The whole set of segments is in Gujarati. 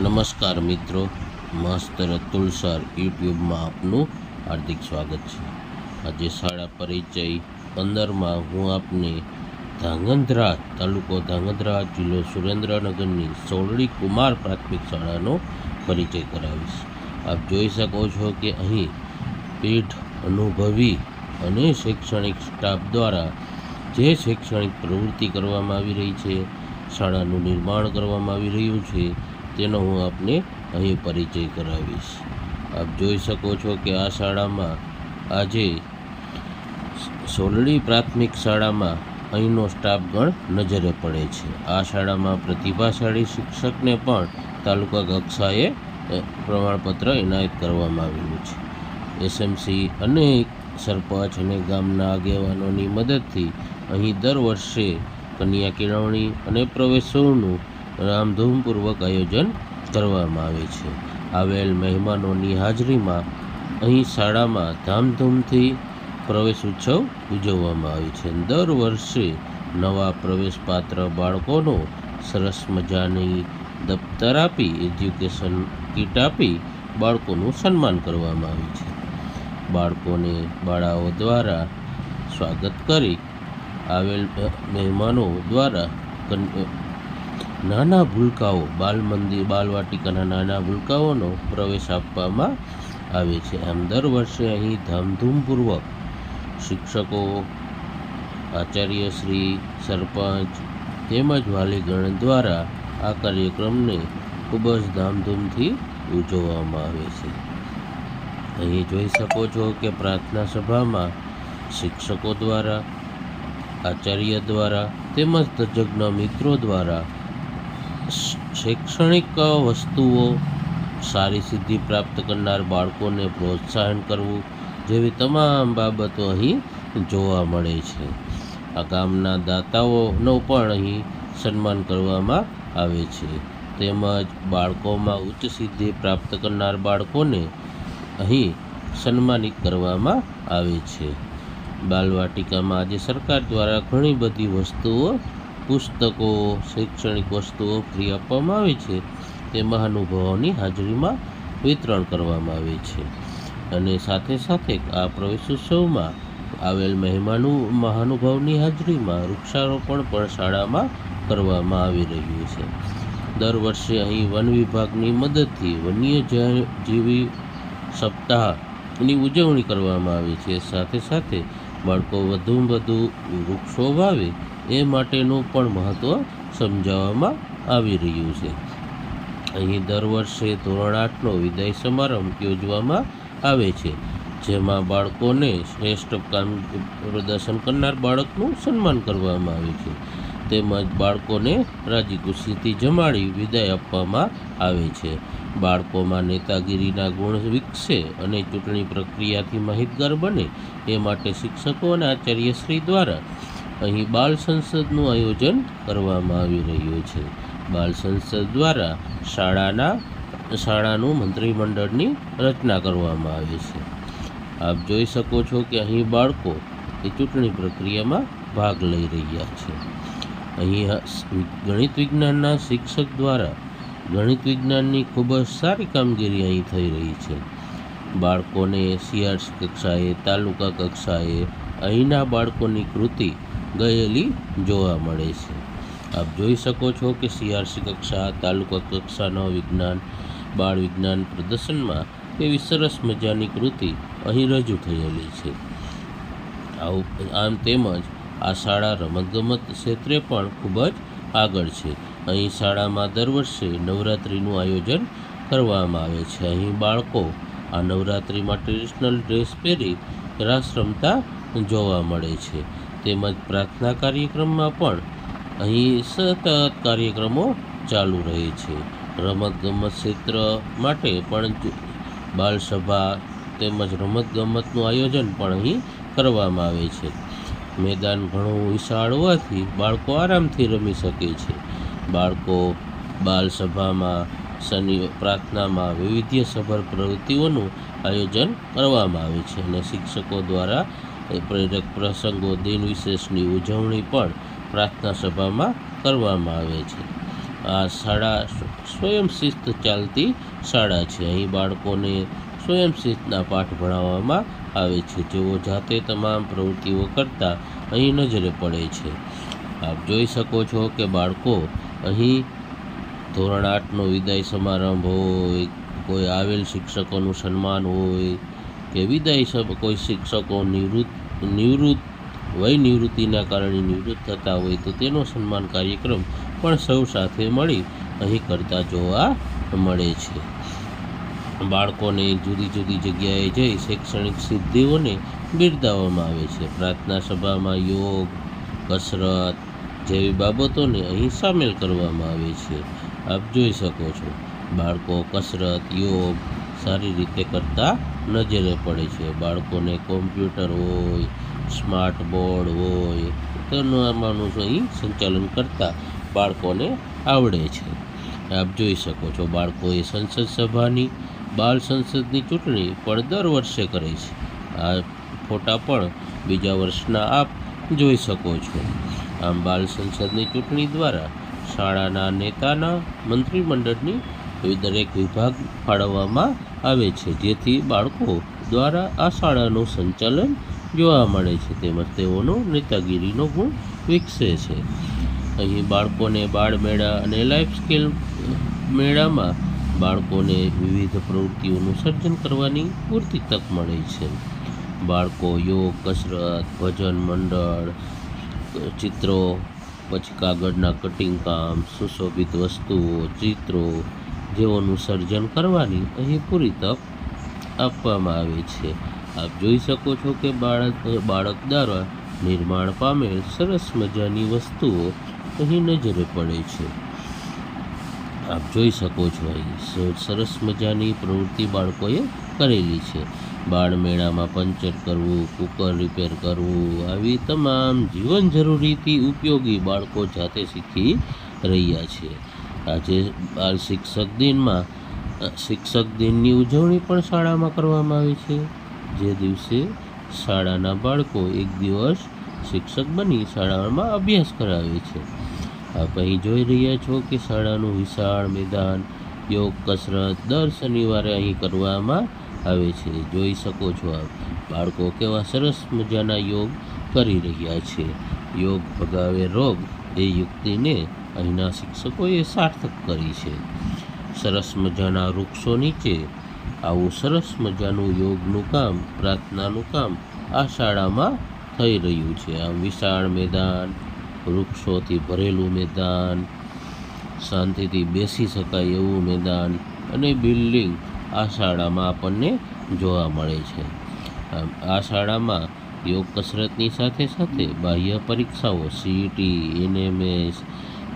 નમસ્કાર મિત્રો માસ્તર અતુલ સર યુટ્યુબમાં આપનું હાર્દિક સ્વાગત છે. આજે શાળા પરિચય પંદરમાં હું આપને ધાંગધ્રા તાલુકો ધાંગધ્રા જિલ્લો સુરેન્દ્રનગરની સોરડી કુમાર પ્રાથમિક શાળાનો પરિચય કરાવીશ. આપ જોઈ શકો છો કે અહીં પીઠ અનુભવી અને શૈક્ષણિક સ્ટાફ દ્વારા જે શૈક્ષણિક પ્રવૃત્તિ કરવામાં આવી રહી છે, શાળાનું નિર્માણ કરવામાં આવી રહ્યું છે તેનો હું આપને અહીં પરિચય કરાવીશ. આપ જોઈ શકો છો કે આ શાળામાં આજે સોલડી પ્રાથમિક શાળામાં અહીંનો સ્ટાફ ગણ નજરે પડે છે. આ શાળામાં પ્રતિભાશાળી શિક્ષકને પણ તાલુકા કક્ષાએ પ્રમાણપત્ર એનાયત કરવામાં આવેલું છે. એસએમસી અનેક સરપંચ અને ગામના આગેવાનોની મદદથી અહીં દર વર્ષે કન્યા કેળવણી અને પ્રવેશોનું રામધૂમપૂર્વક આયોજન કરવામાં આવે છે. આવેલ મહેમાનોની હાજરીમાં અહીં શાળામાં ધામધૂમથી પ્રવેશ ઉત્સવ ઉજવવામાં આવે છે. દર વર્ષે નવા પ્રવેશપાત્ર બાળકોનો સરસ મજાની દફતર આપી, એજ્યુકેશન કીટ આપી બાળકોનું સન્માન કરવામાં આવે છે. બાળકોને બાળાઓ દ્વારા સ્વાગત કરી આવેલ મહેમાનો દ્વારા નાના ભૂલકાઓ બાલ મંદિર બાલવાટિકાના નાના ભૂલકાઓનો પ્રવેશ આપવામાં આવે છે. આમ દર વર્ષે અહીં ધામધૂમપૂર્વક શિક્ષકો આચાર્યશ્રી સરપંચ તેમજ વાલીગણ દ્વારા આ કાર્યક્રમને ખૂબ જ ધામધૂમથી ઉજવવામાં આવે છે. અહીં જોઈ શકો છો કે પ્રાર્થના સભામાં શિક્ષકો દ્વારા, આચાર્ય દ્વારા તેમજ તજજ્ઞ મિત્રો દ્વારા શૈક્ષણિક વસ્તુઓ સારી સિદ્ધિ પ્રાપ્ત કરનાર બાળકોને પ્રોત્સાહન કરવું જેવી તમામ બાબતો અહીં જોવા મળે છે. આ ગામના દાતાઓનો પણ અહીં સન્માન કરવામાં આવે છે. તેમજ બાળકોમાં ઉચ્ચ સિદ્ધિ પ્રાપ્ત કરનાર બાળકોને અહીં સન્માનિત કરવામાં આવે છે. બાલવાટિકામાં આજે સરકાર દ્વારા ઘણી બધી વસ્તુઓ પુસ્તકો, શૈક્ષણિક વસ્તુઓ ફ્રી આપવામાં આવે છે. તે મહાનુભાવોની હાજરીમાં વિતરણ કરવામાં આવે છે. અને સાથે સાથે આ પ્રવેશોત્સવમાં આવેલ મહેમાનો, મહાનુભાવની હાજરીમાં વૃક્ષારોપણ પણ શાળામાં કરવામાં આવી રહ્યું છે. દર વર્ષે અહીં વન વિભાગની મદદથી વન્ય જીવી સપ્તાહની ઉજવણી કરવામાં આવે છે. સાથે સાથે બાળકો વધુમાં વધુ વૃક્ષો વાવે એ માટેનું પણ મહત્ત્વ સમજાવવામાં આવી રહ્યું છે. અહીં દર વર્ષે ધોરણ આઠનો વિદાય સમારંભ યોજવામાં આવે છે, જેમાં બાળકોને શ્રેષ્ઠ કામ પ્રદર્શન કરનાર બાળકનું સન્માન કરવામાં આવે છે. તેમજ બાળકોને રાજી ખુશીથી જમાડી વિદાય આપવામાં આવે છે. બાળકોમાં નેતાગીરીના ગુણ વિકસે અને ચૂંટણી પ્રક્રિયાથી માહિતગાર બને, એ માટે શિક્ષકો અને આચાર્યશ્રી દ્વારા અહીં બાળ સંસદનું આયોજન કરવામાં આવી રહ્યું છે. બાળ સંસદ દ્વારા શાળાના, શાળાનું મંત્રીમંડળની રચના કરવામાં આવે છે. આપ જોઈ શકો છો કે અહીં બાળકો એ ચૂંટણી પ્રક્રિયામાં ભાગ લઈ રહ્યા છે. અહીં ગણિત વિજ્ઞાનના શિક્ષક દ્વારા ગણિત વિજ્ઞાનની ખૂબ જ સારી કામગીરી અહીં થઈ રહી છે. બાળકોને સીઆરસી કક્ષાએ, તાલુકા કક્ષાએ અહીંના બાળકોની કૃતિ ગયેલી જોવા મળે છે. આપ જોઈ શકો છો કે સીઆરસી કક્ષા, તાલુકા કક્ષાનો વિજ્ઞાન, બાળ વિજ્ઞાન પ્રદર્શનમાં એવી સરસ મજાની કૃતિ અહીં રજૂ થયેલી છે. આવું, આમ તેમજ આ શાળા રમતગમત ક્ષેત્રે પણ ખૂબ જ આગળ છે. અહીં શાળામાં દર વર્ષે નવરાત્રિનું આયોજન કરવામાં આવે છે. અહીં બાળકો આ નવરાત્રિમાં ટ્રેડિશનલ ડ્રેસ પહેરી રાસ રમતા જોવા મળે છે. તેમજ પ્રાર્થના કાર્યક્રમમાં પણ અહીં સતત કાર્યક્રમો ચાલુ રહે છે. રમતગમત ક્ષેત્ર માટે પણ બાલસભા તેમજ રમતગમતનું આયોજન પણ અહીં કરવામાં આવે છે. મેદાન ઘણું વિશાળ હોવાથી બાળકો આરામથી રમી શકે છે. બાળકો બાલસભામાં શનિ પ્રાર્થનામાં વૈવિધ્યસભર પ્રવૃત્તિઓનું આયોજન કરવામાં આવે છે અને શિક્ષકો દ્વારા પ્રેરક પ્રસંગો દિન વિશેષની ઉજવણી પણ પ્રાર્થના સભામાં કરવામાં આવે છે. આ શાળા સ્વયંશિસ્ત ચાલતી શાળા છે. અહીં બાળકોને સ્વયંશિસ્તના પાઠ ભણાવવામાં આવે છે. જેઓ જાતે તમામ પ્રવૃત્તિઓ કરતા અહીં નજરે પડે છે. આપ જોઈ શકો છો કે બાળકો અહીં ધોરણ આઠનો વિદાય સમારંભ હોય, કોઈ આવેલ શિક્ષકોનું સન્માન હોય કે વિદાય કોઈ શિક્ષકો નિવૃત્ત નિવૃત્ત, વય નિવૃત્તિના કારણે નિવૃત્ત થતા હોય તો તેનો સન્માન કાર્યક્રમ પણ સૌ સાથે મળી અહીં કરતા જોવા મળે છે. બાળકોને જુદી જુદી જગ્યાએ જઈ શૈક્ષણિક સિદ્ધિઓને બિરદાવવામાં આવે છે. પ્રાર્થના સભામાં યોગ, કસરત જેવી બાબતોને અહીં સામેલ કરવામાં આવે છે. આપ જોઈ શકો છો. બાળકો કસરત, યોગ સારી રીતે કરતા નજરે પડે છે. બાળકોને કોમ્પ્યુટર હોય, સ્માર્ટ બોર્ડ હોય, તો માણસો અહીં સંચાલન કરતા બાળકોને આવડે છે. આપ જોઈ શકો છો, બાળકોએ સંસદ સભાની, બાળ સંસદની ચૂંટણી પણ દર વર્ષે કરે છે. આ ફોટા પણ બીજા વર્ષના આપ જોઈ શકો છો. આમ બાળ સંસદની ચૂંટણી દ્વારા શાળાના નેતાના મંત્રીમંડળની દરેક વિભાગ ફાળવવામાં આવે છે. જેથી બાળકો દ્વારા આ શાળાનું સંચાલન જોવા મળે છે. તેમજ તેઓનો નેતાગીરીનો ગુણ વિકસે છે. અહીં બાળકોને બાળ મેળા અને લાઈફ સ્કિલ મેળામાં બાળકોને વિવિધ પ્રવૃત્તિઓનું સર્જન કરવાની પૂરતી તક મળે છે. બાળકો યોગ, કસરત, ભજન મંડળ, ચિત્રો, પછી કાગળના કટિંગ કામ, સુશોભિત વસ્તુઓ, ચિત્રો જેઓનું સર્જન કરવાની અહીં પૂરી તક આપવામાં આવે છે. આપ જોઈ શકો છો કે બાળક બાળક દ્વારા નિર્માણ પામેલ સરસ મજાની વસ્તુઓ અહીં નજરે પડે છે. આપ જોઈ શકો છો અહીં સરસ મજાની પ્રવૃત્તિ બાળકોએ કરેલી છે. બાળ મેળામાં પંચર કરવું, કુકર રિપેર કરવું, આવી તમામ જીવન જરૂરીથી ઉપયોગી બાળકો જાતે શીખી રહ્યા છે. આજે બાળ શિક્ષક દિનમાં શિક્ષક દિનની ઉજવણી પણ શાળામાં કરવામાં આવે છે. જે દિવસે શાળાના બાળકો એક દિવસ શિક્ષક બની શાળામાં અભ્યાસ કરાવે છે. આપ અહીં જોઈ રહ્યા છો કે શાળાનું વિશાળ મેદાન, યોગ કસરત દર શનિવારે અહીં કરવામાં આવે છે. જોઈ શકો છો આપ, બાળકો કેવા સરસ મજાના યોગ કરી રહ્યા છે. યોગ ભગાવે રોગ, એ યુક્તિને અહીંના શિક્ષકોએ સાર્થક કરી છે. સરસ મજાના વૃક્ષો નીચે, આવું સરસ મજાનું યોગનું કામ, પ્રાર્થનાનું કામ આ શાળામાં થઈ રહ્યું છે. આમ વિશાળ મેદાન, વૃક્ષોથી ભરેલું મેદાન, શાંતિથી બેસી શકાય એવું મેદાન અને બિલ્ડિંગ આ શાળામાં આપણને જોવા મળે છે. આ શાળામાં યોગ કસરતની સાથે સાથે બાહ્ય પરીક્ષાઓ સીઈટી એનએમએસ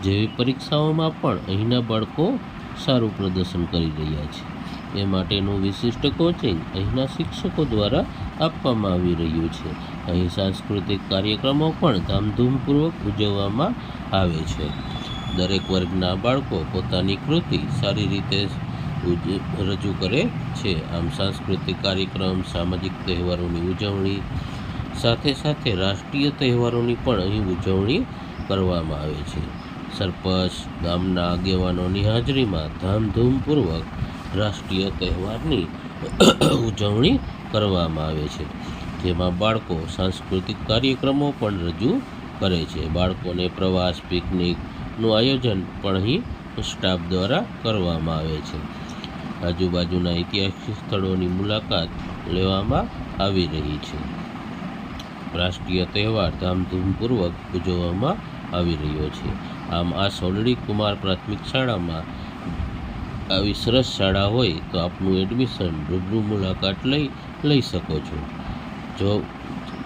જેવી પરીક્ષાઓમાં પણ અહીંના બાળકો સારું પ્રદર્શન કરી રહ્યા છે. એ માટેનું વિશિષ્ટ કોચિંગ અહીંના શિક્ષકો દ્વારા આપવામાં આવી રહ્યું છે. અહીં સાંસ્કૃતિક કાર્યક્રમો પણ ધામધૂમપૂર્વક ઉજવવામાં આવે છે. દરેક વર્ગના બાળકો પોતાની કૃતિ સારી રીતે રજૂ કરે છે. આમ સાંસ્કૃતિક કાર્યક્રમ, સામાજિક તહેવારોની ઉજવણી, સાથે સાથે રાષ્ટ્રીય તહેવારોની પણ અહીં ઉજવણી કરવામાં આવે છે. સરપંચ, ગામના આગેવાનોની હાજરીમાં ધામધૂમપૂર્વક રાષ્ટ્રીય તહેવારની ઉજવણી કરવામાં આવે છે. જેમાં બાળકો સાંસ્કૃતિક કાર્યક્રમો પણ રજૂ કરે છે. બાળકોને પ્રવાસ પિકનિકનું આયોજન પણ અહીં સ્ટાફ દ્વારા કરવામાં આવે છે. આજુબાજુના ઐતિહાસિક સ્થળોની મુલાકાત લેવામાં આવી રહી છે. રાષ્ટ્રીય તહેવાર ધામધૂમપૂર્વક ઉજવવામાં આવી રહ્યો છે. આમ આ સોલડી કુમાર પ્રાથમિક શાળામાં આવી સરસ શાળા હોય તો આપનું એડમિશન રૂબરૂ મુલાકાત લઈ લઈ શકો છો. જો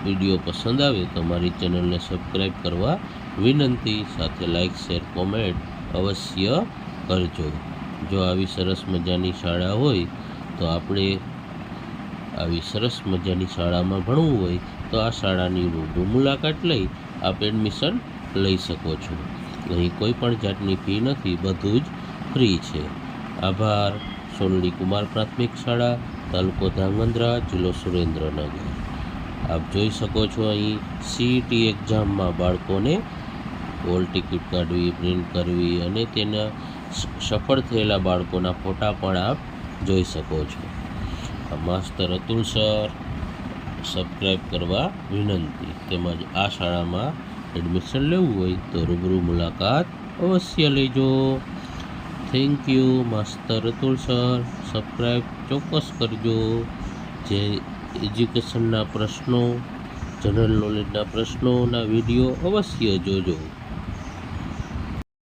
વીડિયો પસંદ આવે તો મારી ચેનલને સબસ્ક્રાઈબ કરવા વિનંતી, સાથે લાઇક શેર કોમેન્ટ અવશ્ય કરજો. જો આવી સરસ મજાની શાળા હોય તો આપણે આવી સરસ મજાની શાળામાં ભણવું હોય તો આ શાળાની રૂબરૂ મુલાકાત લઈ આપ એડમિશન લઈ શકો છો. અહીં કોઈ પણ જાતની ફી નથી, બધું જ ફ્રી છે. આભાર. સોનલી કુમાર પ્રાથમિક શાળા, તાલુકો ધાંગધ્રા જિલ્લો સુરેન્દ્રનગર. આપ જોઈ શકો છો અહીં સીઈટી એક્ઝામમાં બાળકોને હોલ ટિકિટ કાઢવી, પ્રિન્ટ કરવી અને તેના સફળ થયેલા બાળકોના ફોટા પણ આપ જોઈ શકો છો. માસ્તર અતુલ સર સબસ્ક્રાઈબ કરવા વિનંતી. તેમજ આ શાળામાં એડમિશન લેવું હોય તો રૂબરૂ મુલાકાત અવશ્ય લેજો. Thank you master Atul sir subscribe ચોક્કસ કરજો. જે એજ્યુકેશનના પ્રશ્નો જનરલ નોલેજના પ્રશ્નોના વીડિયો અવશ્ય જોજો.